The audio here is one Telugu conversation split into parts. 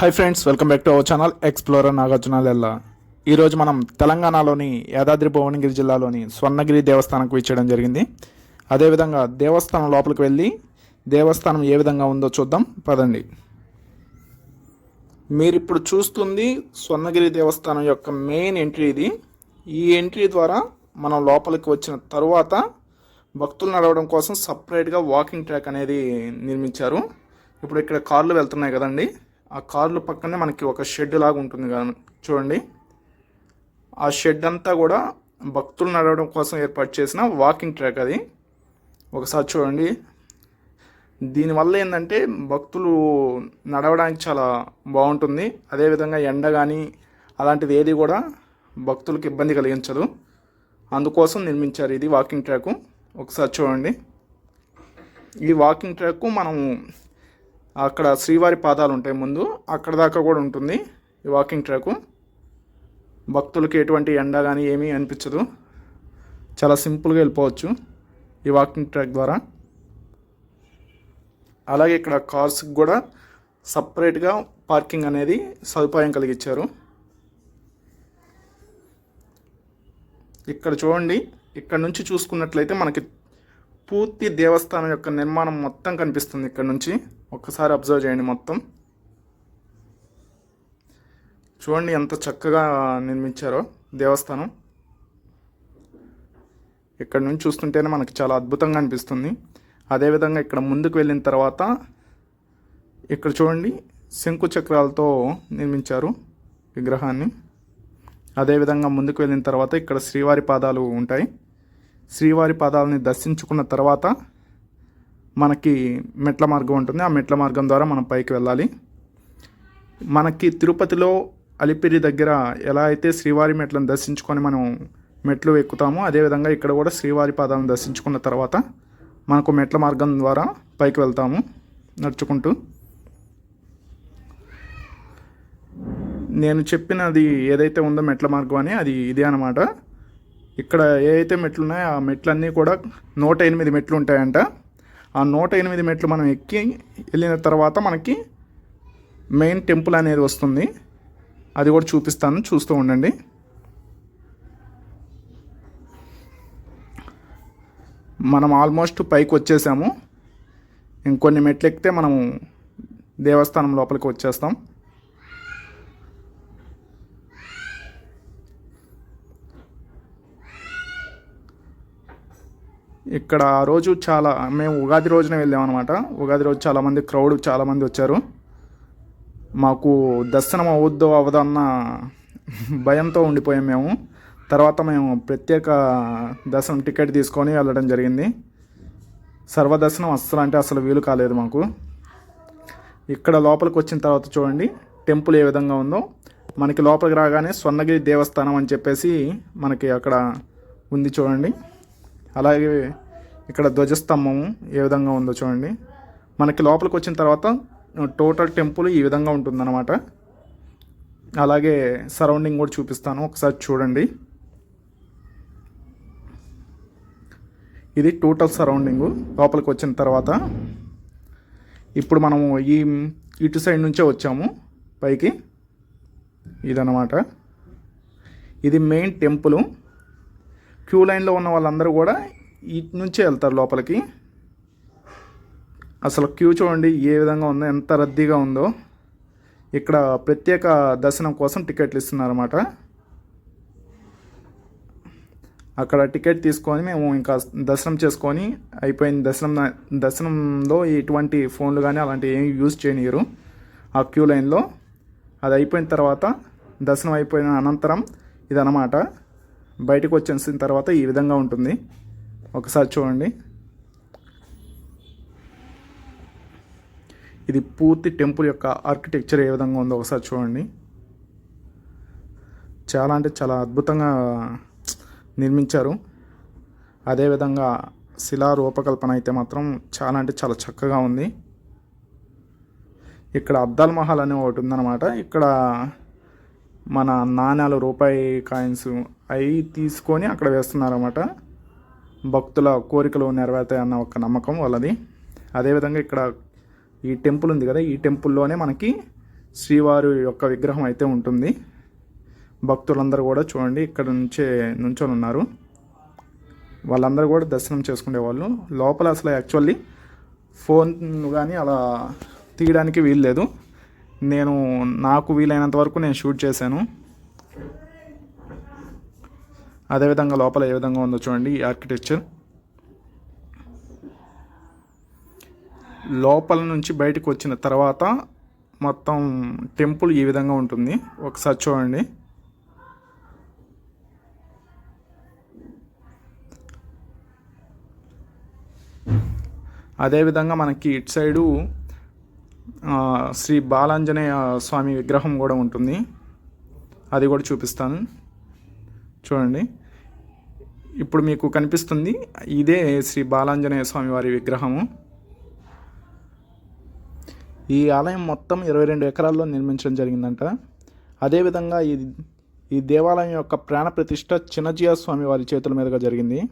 Hi friends welcome back to our channel explorer Nagarjuna Lella ఈరోజు మనం తెలంగాణలోని యాదాద్రి భువనగిరి జిల్లాలోని స్వర్ణగిరి దేవస్థానంకు ఇచ్చేయడం జరిగింది. అదేవిధంగా దేవస్థానం లోపలికి వెళ్ళి దేవస్థానం ఏ విధంగా ఉందో చూద్దాం. పదండి. మీరు ఇప్పుడు చూస్తుంది స్వర్ణగిరి దేవస్థానం యొక్క మెయిన్ ఎంట్రీ ఇది. ఈ ఎంట్రీ ద్వారా మనం లోపలికి వచ్చిన తరువాత భక్తులు నడవడం కోసం సపరేట్గా వాకింగ్ ట్రాక్ అనేది నిర్మించారు. ఇప్పుడు ఇక్కడ కార్లు వెళ్తున్నాయి కదండి. ఆ కార్లు పక్కనే మనకి ఒక షెడ్ లాగా ఉంటుంది కానీ చూడండి. ఆ షెడ్ అంతా కూడా భక్తులు నడవడం కోసం ఏర్పాటు చేసిన వాకింగ్ ట్రాక్ అది. ఒకసారి చూడండి. దీనివల్ల ఏంటంటే భక్తులు నడవడానికి చాలా బాగుంటుంది. అదేవిధంగా ఎండ కానీ అలాంటిది ఏది కూడా భక్తులకు ఇబ్బంది కలిగించదు. అందుకోసం నిర్మించారు ఇది వాకింగ్ ట్రాక్. ఒకసారి చూడండి. ఈ వాకింగ్ ట్రాక్ మనము అక్కడ శ్రీవారి పాదాలు ఉంటాయి ముందు. అక్కడ దాకా కూడా ఉంటుంది ఈ వాకింగ్ ట్రాకు. భక్తులకి ఎటువంటి ఎండ కానీ ఏమీ అనిపించదు. చాలా సింపుల్గా వెళ్ళిపోవచ్చు ఈ వాకింగ్ ట్రాక్ ద్వారా. అలాగే ఇక్కడ కార్స్కి కూడా సపరేట్గా పార్కింగ్ అనేది సదుపాయం కలిగించారు ఇక్కడ చూడండి ఇక్కడ నుంచి చూసుకున్నట్లయితే మనకి పూర్తి దేవస్థానం యొక్క నిర్మాణం మొత్తం కనిపిస్తుంది ఇక్కడ నుంచి. ఒక్కసారి అబ్జర్వ్ చేయండి మొత్తం. చూడండి ఎంత చక్కగా నిర్మించారో దేవస్థానం. ఇక్కడ నుంచి చూస్తుంటేనే మనకు చాలా అద్భుతంగా అనిపిస్తుంది. అదేవిధంగా ఇక్కడ ముందుకు వెళ్ళిన తర్వాత ఇక్కడ చూడండి శంకు చక్రాలతో నిర్మించారు విగ్రహాన్ని. అదేవిధంగా ముందుకు వెళ్ళిన తర్వాత ఇక్కడ శ్రీవారి పాదాలు ఉంటాయి. శ్రీవారి పాదాలని దర్శించుకున్న తర్వాత మనకి మెట్ల మార్గం ఉంటుంది. ఆ మెట్ల మార్గం ద్వారా మనం పైకి వెళ్ళాలి. మనకి తిరుపతిలో అలిపిరి దగ్గర ఎలా అయితే శ్రీవారి మెట్లను దర్శించుకొని మనం మెట్లు ఎక్కుతామో అదేవిధంగా ఇక్కడ కూడా శ్రీవారి పాదాలను దర్శించుకున్న తర్వాత మనకు మెట్ల మార్గం ద్వారా పైకి వెళ్తాము నడుచుకుంటూ. నేను చెప్పినది ఏదైతే ఉందో మెట్ల మార్గం అని అది ఇదే అనమాట ఇక్కడ ఏదైతే మెట్లు ఉన్నాయో ఆ మెట్లన్నీ కూడా నూట ఎనిమిది మెట్లు ఉంటాయంట. ఆ నూట ఎనిమిది మెట్లు మనం ఎక్కి వెళ్ళిన తర్వాత మనకి మెయిన్ టెంపుల్ అనేది వస్తుంది. అది కూడా చూపిస్తాను చూస్తూ ఉండండి. మనం ఆల్మోస్ట్ పైకి వచ్చేసాము. ఇంకొన్ని మెట్లు ఎక్కితే మనము దేవస్థానం లోపలికి వచ్చేస్తాం. ఇక్కడ ఆ రోజు చాలా మేము ఉగాది రోజున వెళ్ళామన్నమాట ఉగాది రోజు చాలామంది క్రౌడ్ చాలామంది వచ్చారు. మాకు దర్శనం అవుద్దో అవదన్న భయంతో ఉండిపోయాం మేము. తర్వాత మేము ప్రత్యేక దర్శనం టికెట్ తీసుకొని వెళ్ళడం జరిగింది. సర్వదర్శనం అస్సలు అంటే అసలు వీలు కాలేదు మాకు. ఇక్కడ లోపలికి వచ్చిన తర్వాత చూడండి టెంపుల్ ఏ విధంగా ఉందో. మనకి లోపలికి రాగానే స్వర్ణగిరి దేవస్థానం అని చెప్పేసి మనకి అక్కడ ఉంది చూడండి. అలాగే ఇక్కడ ధ్వజస్తంభము ఏ విధంగా ఉందో చూడండి. మనకి లోపలికి వచ్చిన తర్వాత టోటల్ టెంపుల్ ఈ విధంగా ఉంటుందన్నమాట. అలాగే సరౌండింగ్ కూడా చూపిస్తాను ఒకసారి చూడండి. ఇది టోటల్ సరౌండింగు లోపలికి వచ్చిన తర్వాత. ఇప్పుడు మనము ఈ ఇటు సైడ్ నుంచే వచ్చాము పైకి. ఇదన్నమాట. ఇది మెయిన్ టెంపుల్. క్యూ లైన్లో ఉన్న వాళ్ళందరూ కూడా ఇటు నుంచే వెళ్తారు లోపలికి. అసలు క్యూ చూడండి ఏ విధంగా ఉందో ఎంత రద్దీగా ఉందో. ఇక్కడ ప్రత్యేక దర్శనం కోసం టికెట్లు ఇస్తున్నారన్నమాట. అక్కడ టికెట్ తీసుకొని మేము ఇంకా దర్శనం చేసుకొని అయిపోయింది దర్శనం దర్శనంలో ఎటువంటి ఫోన్లు కానీ అలాంటివి ఏమి యూజ్ చేయనియరు ఆ క్యూ లైన్లో. అది అయిపోయిన తర్వాత దర్శనం అయిపోయిన అనంతరం ఇదన్నమాట. బయటకు వచ్చేసిన తర్వాత ఈ విధంగా ఉంటుంది. ఒకసారి చూడండి. ఇది పూర్తి టెంపుల్ యొక్క ఆర్కిటెక్చర్ ఏ విధంగా ఉందో ఒకసారి చూడండి. చాలా అంటే చాలా అద్భుతంగా నిర్మించారు. అదేవిధంగా శిలా రూపకల్పన అయితే మాత్రం చాలా అంటే చాలా చక్కగా ఉంది. ఇక్కడ అద్దాల్ మహల్ అనే ఒకటి ఉందన్నమాట. ఇక్కడ మన నాణ్యాలు రూపాయి కాయిన్స్ అవి తీసుకొని అక్కడ వేస్తున్నారన్నమాట. భక్తుల కోరికలు నెరవేరుతాయి అన్న ఒక నమ్మకం వాళ్ళది. అదేవిధంగా ఇక్కడ ఈ టెంపుల్ ఉంది కదా ఈ టెంపుల్లోనే మనకి శ్రీవారి యొక్క విగ్రహం అయితే ఉంటుంది. భక్తులందరూ కూడా చూడండి ఇక్కడ నుంచే నుంచొని ఉన్నారు. వాళ్ళందరూ కూడా దర్శనం చేసుకునేవాళ్ళు లోపల అసలు యాక్చువల్లీ ఫోన్ కానీ అలా తీయడానికి వీలు లేదు నేను నాకు వీలైనంత వరకు నేను షూట్ చేశాను. అదేవిధంగా లోపల ఏ విధంగా ఉందో చూడండి ఈ ఆర్కిటెక్చర్ లోపల నుంచి బయటకు వచ్చిన తర్వాత మొత్తం టెంపుల్ ఈ విధంగా ఉంటుంది. ఒకసారి చూడండి. అదేవిధంగా మనకి ఇటు సైడు శ్రీ బాలాంజనేయ స్వామి విగ్రహం కూడా ఉంటుంది. అది కూడా చూపిస్తాను. చూడండి. ఇప్పుడు మీకు కనిపిస్తుంది ఇదే శ్రీ బాలాంజనేయ స్వామి వారి విగ్రహము. ఈ ఆలయం మొత్తం ఇరవై రెండు ఎకరాల్లో నిర్మించడం జరిగిందంట. అదేవిధంగా ఈ ఈ దేవాలయం యొక్క ప్రాణ ప్రతిష్ట చిన్నజీయ స్వామి వారి చేతుల మీదుగా జరిగింది.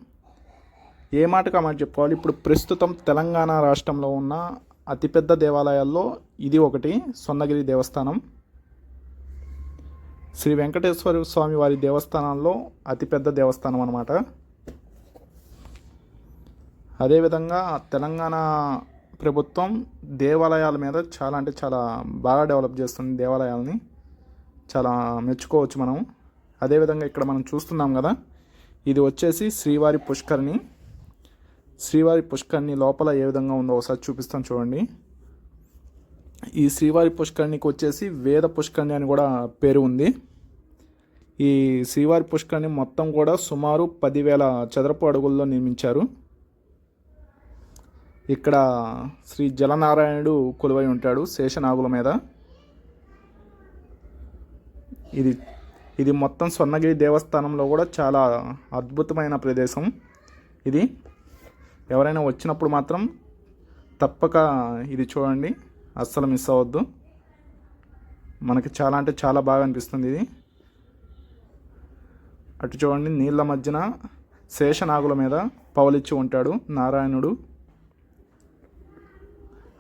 ఏ మాటగా మనం మాట చెప్పుకోవాలి? ఇప్పుడు ప్రస్తుతం తెలంగాణ రాష్ట్రంలో ఉన్న అతిపెద్ద దేవాలయాల్లో ఇది ఒకటి సొన్నగిరి దేవస్థానం. శ్రీ వెంకటేశ్వర స్వామి వారి దేవస్థానంలో అతిపెద్ద దేవస్థానం అన్నమాట. అదేవిధంగా తెలంగాణ ప్రభుత్వం దేవాలయాల మీద చాలా అంటే చాలా బాగా డెవలప్ చేస్తుంది దేవాలయాలని. చాలా మెచ్చుకోవచ్చు మనం. అదేవిధంగా ఇక్కడ మనం చూస్తున్నాం కదా ఇది వచ్చేసి శ్రీవారి పుష్కరిణి. శ్రీవారి పుష్కరిణి లోపల ఏ విధంగా ఉందో ఒకసారి చూపిస్తాను చూడండి. ఈ శ్రీవారి పుష్కరిణికి వచ్చేసి వేద పుష్కరిణి అని కూడా పేరు ఉంది. ఈ శ్రీవారి పుష్కరిణి మొత్తం కూడా సుమారు పదివేల చదరపు అడుగుల్లో నిర్మించారు. ఇక్కడ శ్రీ జలనారాయణుడు కొలువై ఉంటాడు శేషనాగుల మీద. ఇది ఇది మొత్తం స్వర్ణగిరి దేవస్థానంలో కూడా చాలా అద్భుతమైన ప్రదేశం. ఇది ఎవరైనా వచ్చినప్పుడు మాత్రం తప్పక ఇది చూడండి. అస్సలు మిస్ అవ్వద్దు. మనకి చాలా అంటే చాలా బాగా అనిపిస్తుంది ఇది. అటు చూడండి నీళ్ళ మధ్యన శేషనాగుల మీద పవలిచ్చి ఉంటాడు నారాయణుడు.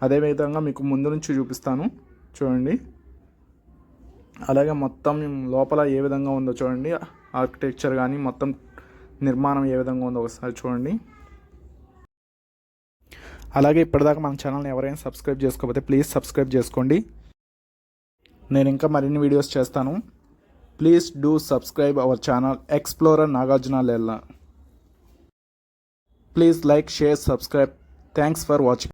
అదేవిధంగా మీకు ముందు నుంచి చూపిస్తాను. చూడండి. అలాగే మొత్తం లోపల ఏ విధంగా ఉందో చూడండి. ఆర్కిటెక్చర్ కానీ మొత్తం నిర్మాణం ఏ విధంగా ఉందో ఒకసారి చూడండి. అలాగే ఇప్పటిదాకా మన ఛానల్ని ఎవరైనా సబ్స్క్రైబ్ చేసుకోకపోతే ప్లీజ్ సబ్స్క్రైబ్ చేసుకోండి. నేను ఇంకా మరిన్ని వీడియోస్ చేస్తాను. Please do subscribe our channel explorer Nagarjuna Lella please like share subscribe thanks for watching